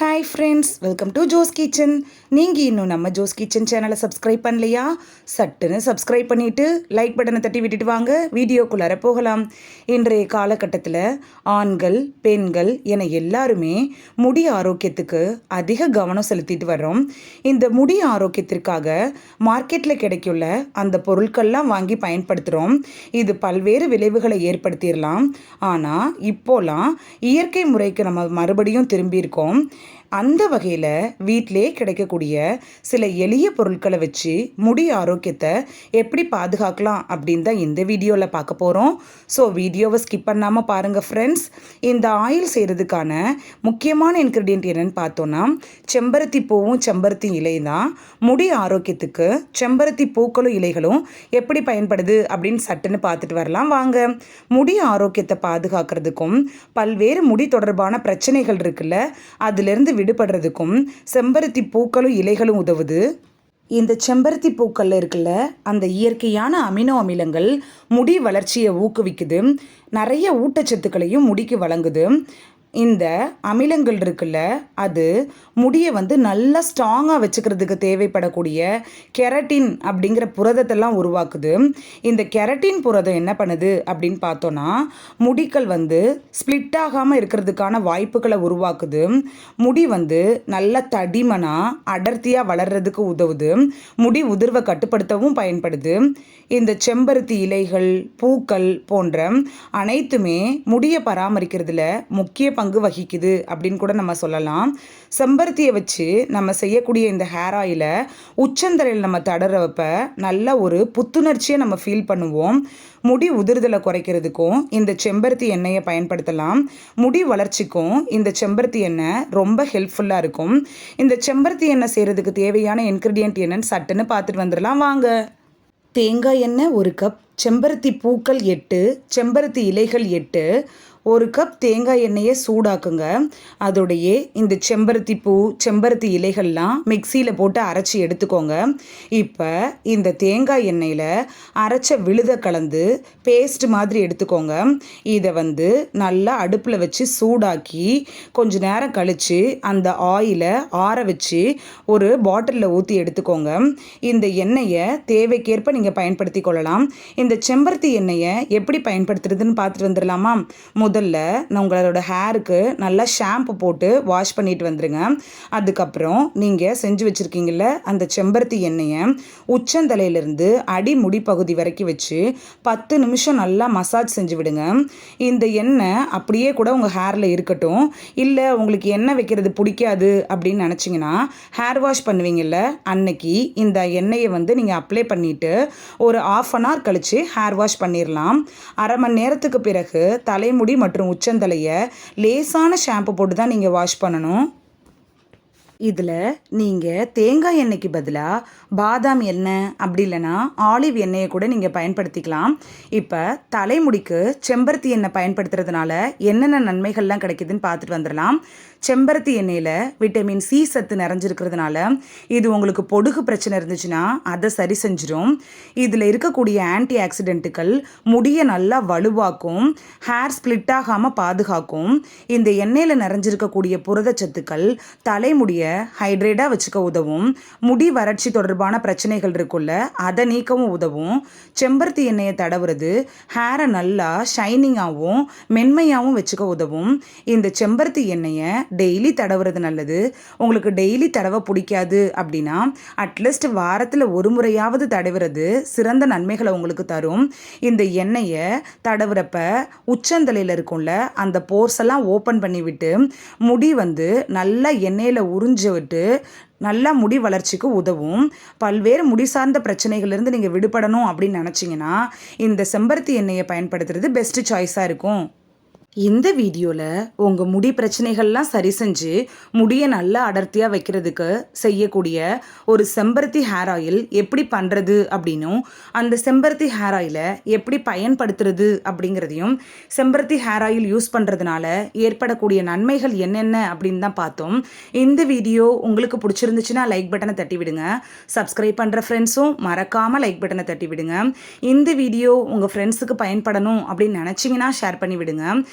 Hi friends welcome to Jo's kitchen நீங்கள் இன்னும் நம்ம ஜோஸ் கிச்சன் சேனலை சப்ஸ்கிரைப் பண்ணலையா? சட்டுன்னு சப்ஸ்கிரைப் பண்ணிவிட்டு லைக் பட்டனை தட்டி விட்டுட்டு வாங்க. வீடியோக்குள்ளார போகலாம். இன்றைய காலகட்டத்தில் ஆண்கள் பெண்கள் என எல்லாருமே முடி ஆரோக்கியத்துக்கு அதிக கவனம் செலுத்திட்டு வர்றோம். இந்த முடி ஆரோக்கியத்திற்காக மார்க்கெட்டில் கிடைக்குள்ள அந்த பொருட்கள்லாம் வாங்கி பயன்படுத்துகிறோம் இது பல்வேறு விளைவுகளை ஏற்படுத்திடலாம் ஆனால் இப்போலாம் இயற்கை முறைக்கு நம்ம மறுபடியும் திரும்பியிருக்கோம் அந்த வகையில் வீட்டிலே கிடைக்கக்கூடிய சில எளிய பொருட்களை வச்சு முடி ஆரோக்கியத்தை எப்படி பாதுகாக்கலாம் அப்படின்னு தான் இந்த வீடியோவில் பார்க்க போகிறோம் ஸோ வீடியோவை ஸ்கிப் பண்ணாமல் பாருங்கள் ஃப்ரெண்ட்ஸ் இந்த ஆயில் செய்கிறதுக்கான முக்கியமான இன்க்ரீடியன்ட் என்னென்னு பார்த்தோன்னா செம்பருத்தி பூவும் செம்பருத்தி இலை தான். முடி ஆரோக்கியத்துக்கு செம்பருத்தி பூக்களும் இலைகளும் எப்படி பயன்படுது அப்படின்னு சட்டுன்னு பார்த்துட்டு வரலாம். வாங்க. முடி ஆரோக்கியத்தை பாதுகாக்கிறதுக்கும் பல்வேறு முடி தொடர்பான பிரச்சனைகள் இருக்குல்ல அதுலேருந்து விடுபடுறதுக்கும் செம்பருத்தி பூக்களும் இலைகளும் உதவுது. இந்த செம்பருத்தி பூக்களில் இருக்குல்ல அந்த இயற்கையான அமினோ அமிலங்கள் முடி வளர்ச்சியை ஊக்குவிக்குது. நிறைய ஊட்டச்சத்துக்களையும் முடிக்கு வழங்குது. இந்த அமிலங்கள் இருக்குல்ல அது முடியை வந்து நல்லா ஸ்ட்ராங்காக வச்சுக்கிறதுக்கு தேவைப்படக்கூடிய கெரட்டின் அப்படிங்கிற புரதத்தெல்லாம் உருவாக்குது. இந்த கெரட்டின் புரதம் என்ன பண்ணுது அப்படின்னு பார்த்தோன்னா முடிகள் வந்து ஸ்ப்ளிட் ஆகாமல் இருக்கிறதுக்கான வாய்ப்புகளை உருவாக்குது. முடி வந்து நல்ல தடிமனாக அடர்த்தியாக வளர்கிறதுக்கு உதவுது. முடி உதிர்வை கட்டுப்படுத்தவும் பயன்படுது. இந்த செம்பருத்தி இலைகள் பூக்கள் போன்ற அனைத்துமே முடியை பராமரிக்கிறதுல முக்கிய பங்கு வகிக்குது அப்படின்னு கூட நம்ம சொல்லலாம். செம்பருத்தியை வச்சு நம்ம செய்யக்கூடிய இந்த ஹேர் ஆயிலை உச்சந்தலையில் நம்ம தடறப்ப நல்ல ஒரு புத்துணர்ச்சியை நம்ம ஃபீல் பண்ணுவோம். முடி உதிர்தலை குறைக்கிறதுக்கும் இந்த செம்பருத்தி எண்ணெயை பயன்படுத்தலாம். முடி வளர்ச்சிக்கும் இந்த செம்பருத்தி எண்ணெய் ரொம்ப ஹெல்ப்ஃபுல்லாக இருக்கும். இந்த செம்பருத்தி எண்ணெய் செய்கிறதுக்கு தேவையான இன்க்ரீடியன்ட் என்னன்னு சட்டுன்னு பார்த்துட்டு வந்துடலாம். வாங்க. தேங்காய் எண்ணெய் ஒரு கப் செம்பருத்தி பூக்கள் எட்டு செம்பருத்தி இலைகள் எட்டு. ஒரு கப் தேங்காய் எண்ணெயை சூடாக்குங்க. அதோடையே இந்த செம்பருத்தி பூ செம்பருத்தி இலைகள்லாம் மிக்சியில் போட்டு அரைச்சி எடுத்துக்கோங்க. இப்போ இந்த தேங்காய் எண்ணெயில் அரைச்ச விழுத கலந்து பேஸ்ட் மாதிரி எடுத்துக்கோங்க. இதை வந்து நல்லா அடுப்பில் வச்சு சூடாக்கி கொஞ்ச நேரம் கழித்து அந்த ஆயிலை ஆற வச்சு ஒரு பாட்டிலில் ஊற்றி எடுத்துக்கோங்க. இந்த எண்ணெயை தேவைக்கேற்ப நீங்கள் பயன்படுத்தி கொள்ளலாம். இந்த இந்த செம்பருத்தி எண்ணெயை எப்படி பயன்படுத்துறதுன்னு பார்த்துட்டு வந்துடலாமா? முதல்ல நான் உங்களோட ஹேருக்கு நல்லா ஷாம்பு போட்டு வாஷ் பண்ணிட்டு வந்துடுங்க அதுக்கப்புறம் நீங்கள் செஞ்சு வச்சுருக்கீங்கள அந்த செம்பருத்தி எண்ணெயை உச்சந்தலையிலேருந்து அடி முடி பகுதி வரைக்கும் வச்சு பத்து நிமிஷம் நல்லா மசாஜ் செஞ்சு விடுங்க. இந்த எண்ணெய் அப்படியே கூட உங்கள் ஹேரில் இருக்கட்டும். இல்லை உங்களுக்கு எண்ணெய் வைக்கிறது பிடிக்காது அப்படின்னு நினச்சிங்கன்னா ஹேர் வாஷ் பண்ணுவீங்கள்ல அன்னைக்கு இந்த எண்ணெயை வந்து நீங்கள் அப்ளை பண்ணிவிட்டு ஒரு ஆஃப் அன் ஹவர் வச்சு ஹேர் வாஷ் பண்ணிடலாம் அரை மணி நேரத்துக்கு பிறகு தலைமுடி மற்றும் உச்சந்தலையை லேசான ஷாம்பு போட்டு தான் நீங்கள் வாஷ் பண்ணணும். இதில் நீங்கள் தேங்காய் எண்ணெய்க்கு பதிலாக பாதாம் எண்ணெய் அப்படி இல்லைன்னா ஆலிவ் எண்ணெயை கூட நீங்கள் பயன்படுத்திக்கலாம். இப்போ தலைமுடிக்கு செம்பருத்தி எண்ணெய் பயன்படுத்துறதுனால என்னென்ன நன்மைகள்லாம் கிடைக்குதுன்னு பார்த்துட்டு வந்துடலாம். செம்பருத்தி எண்ணெயில் விட்டமின் சி சத்து நிறைஞ்சிருக்கிறதுனால இது உங்களுக்கு பொடுகு பிரச்சனை இருந்துச்சுன்னா அதை சரி செஞ்சிடும் இதில் இருக்கக்கூடிய ஆன்டி ஆக்சிடென்ட்டுகள் முடியை நல்லா வலுவாக்கும் ஹேர் ஸ்ப்ளிட் ஆகாமல் பாதுகாக்கும். இந்த எண்ணெயில் நிறைஞ்சிருக்கக்கூடிய புரதச்சத்துக்கள் தலைமுடியை ஹைட்ரேட்டாக வச்சுக்க உதவும். முடி வறட்சி தொடர்பான பிரச்சனைகள் இருக்குல்ல அதை நீக்கவும் உதவும். செம்பருத்தி எண்ணெயை தடவுறது ஹேரை நல்லா ஷைனிங்காகவும் மென்மையாகவும் வச்சுக்க உதவும். இந்த செம்பருத்தி எண்ணெயை டெய்லி தடவுறது நல்லது. உங்களுக்கு டெய்லி தடவை பிடிக்காது அப்படின்னா அட்லீஸ்ட் வாரத்தில் ஒரு முறையாவது தடவுறது சிறந்த நன்மைகளை உங்களுக்கு தரும். இந்த எண்ணெயை தடவுறப்ப உச்சந்தலையில் இருக்கும்ல அந்த போர்ஸ் எல்லாம் ஓப்பன் பண்ணிவிட்டு முடி வந்து நல்லா எண்ணெயில் உறிஞ்சு விட்டு நல்லா முடி வளர்ச்சிக்கு உதவும். பல்வேறு முடி சார்ந்த பிரச்சனைகள்லேருந்து நீங்கள் விடுபடணும் அப்படின்னு நினச்சிங்கன்னா இந்த செம்பருத்தி எண்ணெயை பயன்படுத்துறது பெஸ்ட்டு சாய்ஸாக இருக்கும். இந்த வீடியோவில் உங்கள் முடி பிரச்சனைகள்லாம் சரி செஞ்சு முடியை நல்லா அடர்த்தியாக வைக்கிறதுக்கு செய்யக்கூடிய ஒரு செம்பருத்தி ஹேர் ஆயில் எப்படி பண்ணுறது அப்படின்னும் அந்த செம்பருத்தி ஹேர் ஆயிலை எப்படி பயன்படுத்துறது அப்படிங்கிறதையும் செம்பருத்தி ஹேர் ஆயில் யூஸ் பண்ணுறதுனால ஏற்படக்கூடிய நன்மைகள் என்னென்ன அப்படின்னு தான் பார்த்தோம். இந்த வீடியோ உங்களுக்கு பிடிச்சிருந்துச்சுன்னா லைக் பட்டனை தட்டி விடுங்க. சப்ஸ்கிரைப் பண்ணுற ஃப்ரெண்ட்ஸும் மறக்காமல் லைக் பட்டனை தட்டி விடுங்க. இந்த வீடியோ உங்கள் ஃப்ரெண்ட்ஸுக்கு பயன்படணும் அப்படின்னு நினச்சிங்கன்னா ஷேர் பண்ணி விடுங்க.